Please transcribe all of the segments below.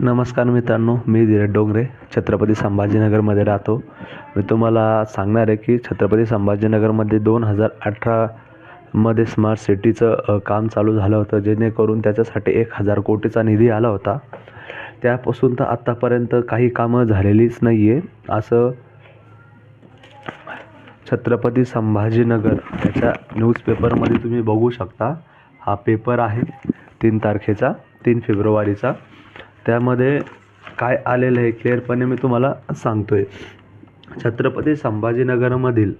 नमस्कार मित्रांनो मी धीरज डोंगरे छत्रपती संभाजीनगरमध्ये राहतो. मी तुम्हाला सांगणार आहे की छत्रपती संभाजीनगरमध्ये दोन हजार अठरामध्ये स्मार्ट सिटीचं काम चालू झालं होतं जेणेकरून त्याच्यासाठी एक हजार कोटीचा निधी आला होता. त्यापासून तर आत्तापर्यंत काही कामं झालेलीच नाही आहे असं छत्रपती संभाजीनगर याच्या न्यूजपेपरमध्ये तुम्ही बघू शकता. हा पेपर आहे तीन तारखेचा तीन फेब्रुवारीचा. त्यामध्ये काय आलेलं आहे क्लिअरपणे मी तुम्हाला सांगतो आहे छत्रपती संभाजीनगरमधील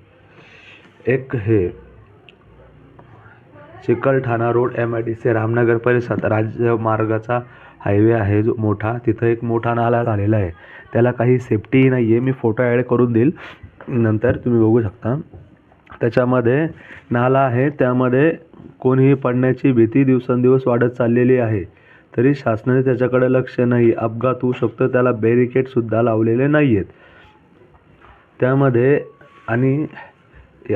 एक हे Chikalthana road M I D C Ramnagar परिसरात राज्यमार्गाचा हायवे आहे जो मोठा. तिथं एक मोठा नाला झालेला आहे. त्याला काही सेफ्टी नाही आहे मी फोटो ॲड करून देईल. नंतर तुम्ही बघू शकता. त्याच्यामध्ये नाला आहे. त्यामध्ये कोणीही पडण्याची भीती दिवसेंदिवस वाढत चाललेली आहे. तरी शासनाने त्याच्याकडे लक्ष नाही अपघात होऊ शकतो त्याला बॅरिकेडसुद्धा लावलेले नाही आहेत त्यामध्ये आणि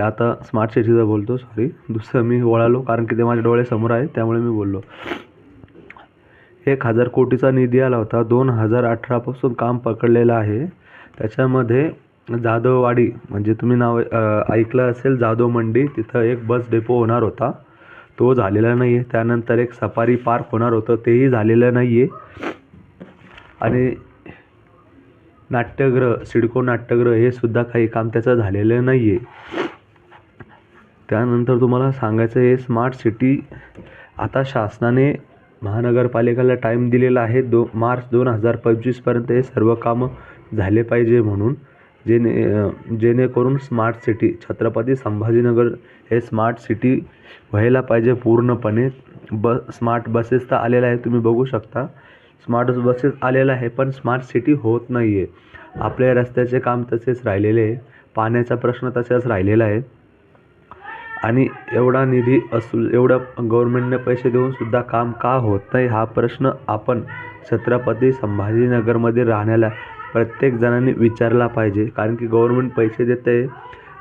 आता स्मार्ट सिटीचं बोलतो सॉरी दुसरं मी वळालो कारण की ते माझ्या डोळ्यासमोर आहे त्यामुळे मी बोललो. एक हजार कोटीचा निधी आला होता दोन हजार अठरापासून काम पकडलेलं आहे. त्याच्यामध्ये जाधववाडी म्हणजे तुम्ही नाव ऐकलं असेल जाधव मंडी तिथं एक बस डेपो होणार होता. तो झालेला नाही आहे त्यानंतर एक सफारी पार्क होणार होतं तेही झालेलं नाही आहे आणि नाट्यगृह सिडको नाट्यगृह हे सुद्धा काही काम त्याचं झालेलं नाही आहे त्यानंतर तुम्हाला सांगायचं हे स्मार्ट सिटी आता शासनाने महानगरपालिकेला टाईम दिलेला आहे. दो मार्च दोन हजार पंचवीसपर्यंत हे सर्व कामं झाले पाहिजे म्हणून. जेणे जेणेकरून स्मार्ट सिटी छत्रपती संभाजीनगर हे स्मार्ट सिटी व्हायला पाहिजे पूर्णपणे. ब स्मार्ट बसेस तर आलेल्या आहे तुम्ही बघू शकता. स्मार्ट बसेस आलेला आहे पण स्मार्ट सिटी होत नाही आहे आपल्या रस्त्याचे काम तसेच राहिलेले आहे. पाण्याचा प्रश्न तसाच राहिलेला आहे. आणि एवढा निधी असून एवढं गव्हर्मेंटने पैसे देऊन सुद्धा काम का होत नाही हा प्रश्न आपण छत्रपती संभाजीनगरमध्ये राहण्याला प्रत्येक जणांनी विचारला पाहिजे. कारण की गव्हर्मेंट पैसे देते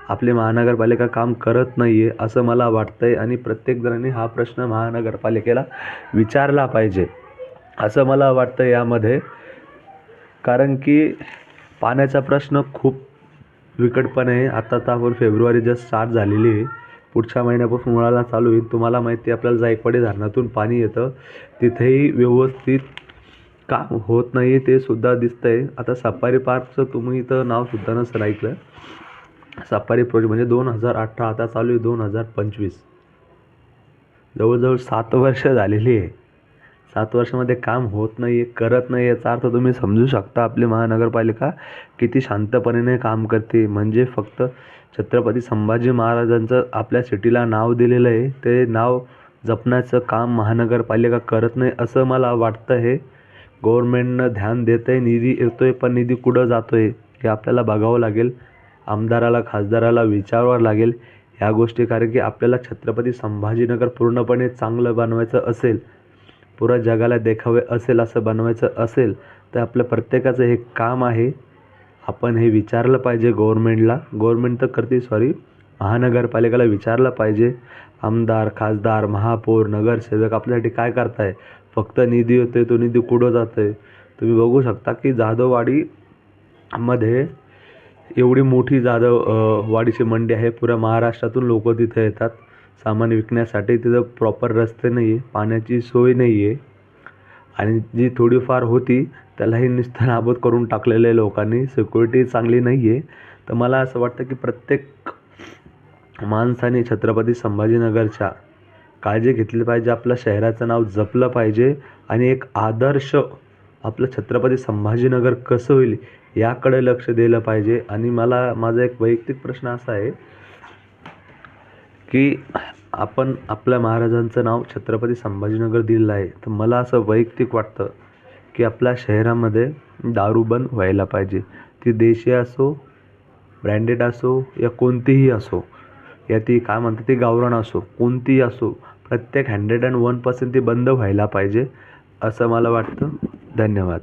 आपली महानगरपालिका काम करत नाही आहे असं मला वाटतं आहे आणि प्रत्येक जणांनी हा प्रश्न महानगरपालिकेला विचारला पाहिजे. असं मला वाटतं यामध्ये. कारण की पाण्याचा प्रश्न खूप विकटपणे आहे. आता तर आपण फेब्रुवारी जस्ट स्टार्ट झालेली आहे. पुढच्या महिन्यापासून उन्हाळा चालू होईल तुम्हाला माहिती आहे आपल्याला जायकवाडी धरणातून पाणी येतं. तिथेही व्यवस्थित काम होत नाही ते सुद्धा दिसतं आहे आता सफारी पार्कचं तुम्ही इथं नावसुद्धा नसेल ऐकलं. सफारी प्रोजेक्ट म्हणजे दोन हजार अठरा आता चालू आहे दोन हजार पंचवीस. जवळजवळ सात वर्ष झालेली आहे. सात वर्षामध्ये काम होत नाही आहे करत नाही याचा अर्थ तुम्ही समजू शकता आपली महानगरपालिका किती शांतपणे काम करते. म्हणजे फक्त छत्रपती संभाजी महाराजांचं आपल्या सिटीला नाव दिलेलं आहे. ते नाव जपण्याचं काम महानगरपालिका करत नाही असं मला वाटतं हे. गव्हर्मेंटनं ध्यान देतं आहे निधी येतो आहे पण निधी कुठं जातो आहे हे आपल्याला बघावं लागेल. आमदाराला खासदाराला विचारावं लागेल. ह्या गोष्टी कारण की आपल्याला छत्रपती संभाजीनगर पूर्णपणे चांगलं बनवायचं असेल पुऱ्या जगाला देखावे असेल असं बनवायचं असेल तर आपलं प्रत्येकाचं हे काम आहे. आपण हे विचारलं पाहिजे गव्हर्मेंटला गव्हर्मेंट तर करते सॉरी महानगरपालिकेला विचारलं पाहिजे. आमदार खासदार महापौर नगरसेवक आपल्यासाठी काय करताय? फक्त निधी होते तो निधी कुठं जातोय? तुम्ही बघू शकता की जाधववाडीमध्ये एवढी मोठी जाधव वाडीची मंडी आहे. पुऱ्या महाराष्ट्रातून लोक तिथे येतात. सामान विकण्यासाठी तिथं प्रॉपर रस्ते नाही आहे पाण्याची सोय नाही आहे आणि जी थोडीफार होती त्यालाही निस्तनाबूत करून टाकलेले आहे लोकांनी. सिक्युरिटी चांगली नाही आहे तर मला असं वाटतं की प्रत्येक माणसाने छत्रपती संभाजीनगरच्या काळजी घेतली पाहिजे आपल्या शहराचं नाव जपलं पाहिजे आणि एक आदर्श आपलं छत्रपती संभाजीनगर कसं होईल याकडे लक्ष दिलं पाहिजे. आणि मला माझा एक वैयक्तिक प्रश्न असा आहे की आपण आपल्या महाराजांचं नाव छत्रपती संभाजीनगर दिलेलं आहे तर मला असं वैयक्तिक वाटतं की आपल्या शहरामध्ये दारू बंद व्हायला पाहिजे. ती देशी असो ब्रँडेड असो या कोणतीही असो या ती काय म्हणतात ती गावरान असो कोणतीही असो प्रत्येक हंड्रेड अँड वन पर्सेंट ती बंद व्हायला पाहिजे असं मला वाटतं. धन्यवाद.